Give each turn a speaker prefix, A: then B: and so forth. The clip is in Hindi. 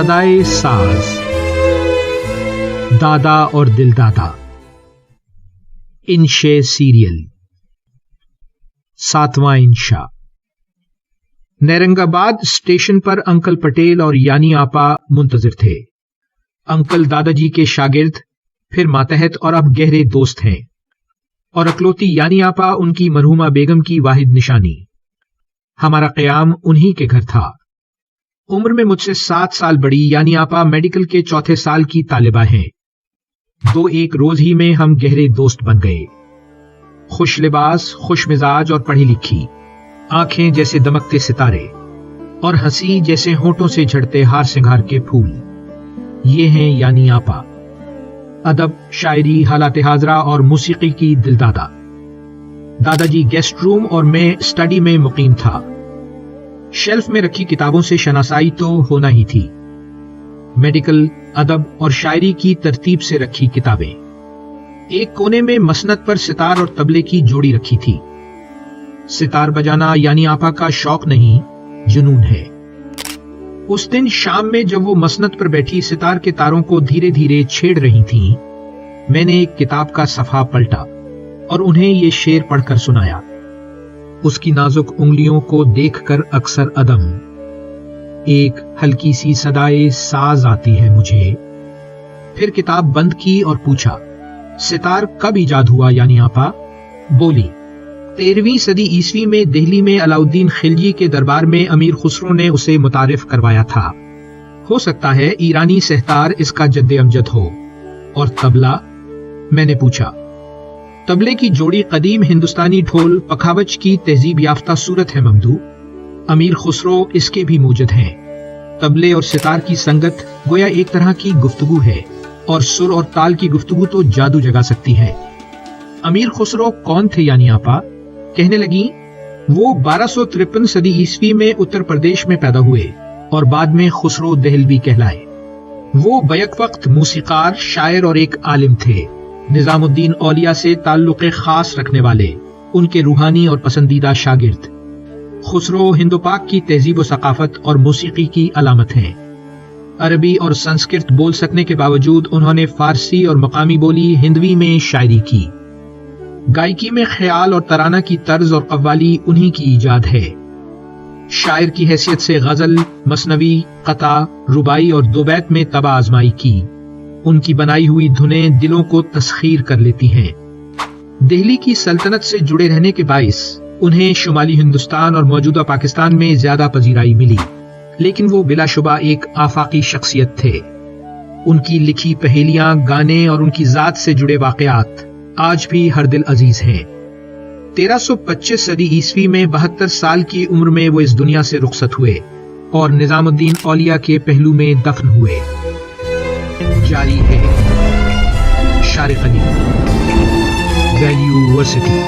A: सदाए साज। दादा और दिलदादा। इंशे सीरियल। सातवां इंशा नैरंगाबाद स्टेशन पर अंकल पटेल और यानी आपा मुंतजर थे। अंकल दादाजी के शागिर्द, फिर मातहत और अब गहरे दोस्त हैं। और अकलौती यानी आपा उनकी मरहुमा बेगम की वाहिद निशानी। हमारा कयाम उन्हीं के घर था। उम्र में मुझसे सात साल बड़ी, यानी आपा मेडिकल के चौथे साल की तालिबा हैं। दो एक रोज ही में हम गहरे दोस्त बन गए। खुश लिबास, खुश मिजाज और पढ़ी लिखी। आँखें जैसे दमकते सितारे और हँसी जैसे होठों से झड़ते हार सिंगार के फूल। ये हैं यानी आपा। अदब, शायरी, हालात हाजरा और मौसीकी की दिलदादा। दादाजी गेस्ट रूम और मैं स्टडी में मुकीम था। शेल्फ में रखी किताबों से शनासाई तो होना ही थी। मेडिकल, अदब और शायरी की तरतीब से रखी किताबें। एक कोने में मसनत पर सितार और तबले की जोड़ी रखी थी। सितार बजाना यानी आपा का शौक नहीं, जुनून है। उस दिन शाम में जब वो मसनत पर बैठी सितार के तारों को धीरे धीरे छेड़ रही थी, मैंने एक किताब का सफ़ा पलटा और उन्हें ये शेर पढ़कर सुनाया। उसकी नाजुक उंगलियों को देखकर अक्सर अदम। एक हल्की सी सदाए साज आती है मुझे। फिर किताब बंद की और पूछा, सितार कब ईजाद हुआ यानी आपा? बोली, तेरहवीं सदी ईस्वी में दिल्ली में अलाउद्दीन खिलजी के दरबार में अमीर खुसरो ने उसे मुतारफ करवाया था। हो सकता है ईरानी सहतार इसका जद्द अमजद हो। और तबला? मैंने पूछा तबले की जोड़ी कदीम हिंदुस्तानी ढोल पखावच की तहजीब याफ्ता सूरत है ममदू। अमीर खुसरो इसके भी मूजद हैं। तबले और सितार की संगत गोया एक तरह की गुफ्तगु है और सुर और ताल की गुफ्तगु तो जादू जगा सकती है। अमीर खुसरो कौन थे यानी आपा? कहने लगी, वो बारह सदी ईस्वी में उत्तर प्रदेश में पैदा हुए और बाद में खुसरो दहलवी कहलाए। वो बैक वक्त मूसीकार, शायर और एक आलिम थे। निजामुद्दीन औलिया से ताल्लुक खास रखने वाले, उनके रूहानी और पसंदीदा शागिर्द। खुसरो हिंदो पाक की तहजीब व सकाफत और मौसीकी की अलामत हैं। अरबी और संस्कृत बोल सकने के बावजूद उन्होंने फारसी और मकामी बोली हिंदवी में शायरी की। गायकी में ख्याल और तराना की तर्ज और कव्वाली उन्हीं की ईजाद है। शायर की हैसियत से गज़ल, मसनवी कता रुबाई और दोबैत में तबा आजमाई की। उनकी बनाई हुई धुनें दिलों को तस्खीर कर लेती हैं। दिल्ली की सल्तनत से जुड़े रहने के बायस उन्हें शुमाली हिंदुस्तान और मौजूदा पाकिस्तान में ज़्यादा पजीराई मिली, लेकिन वो बिलाशुबा एक आफाकी शख्सियत थे। उनकी लिखी पहेलियाँ, गाने और उनकी जात से जुड़े वाकयात आज भी हर दिल अज़ीज़ हैं। 1325 सदी ईस्वी में बहत्तर साल की उम्र में वो इस दुनिया से रुखसत हुए और निजामुद्दीन औलिया के पहलू में दफन हुए। जारी है। शारिफ अली वैल्यूवर्सिटी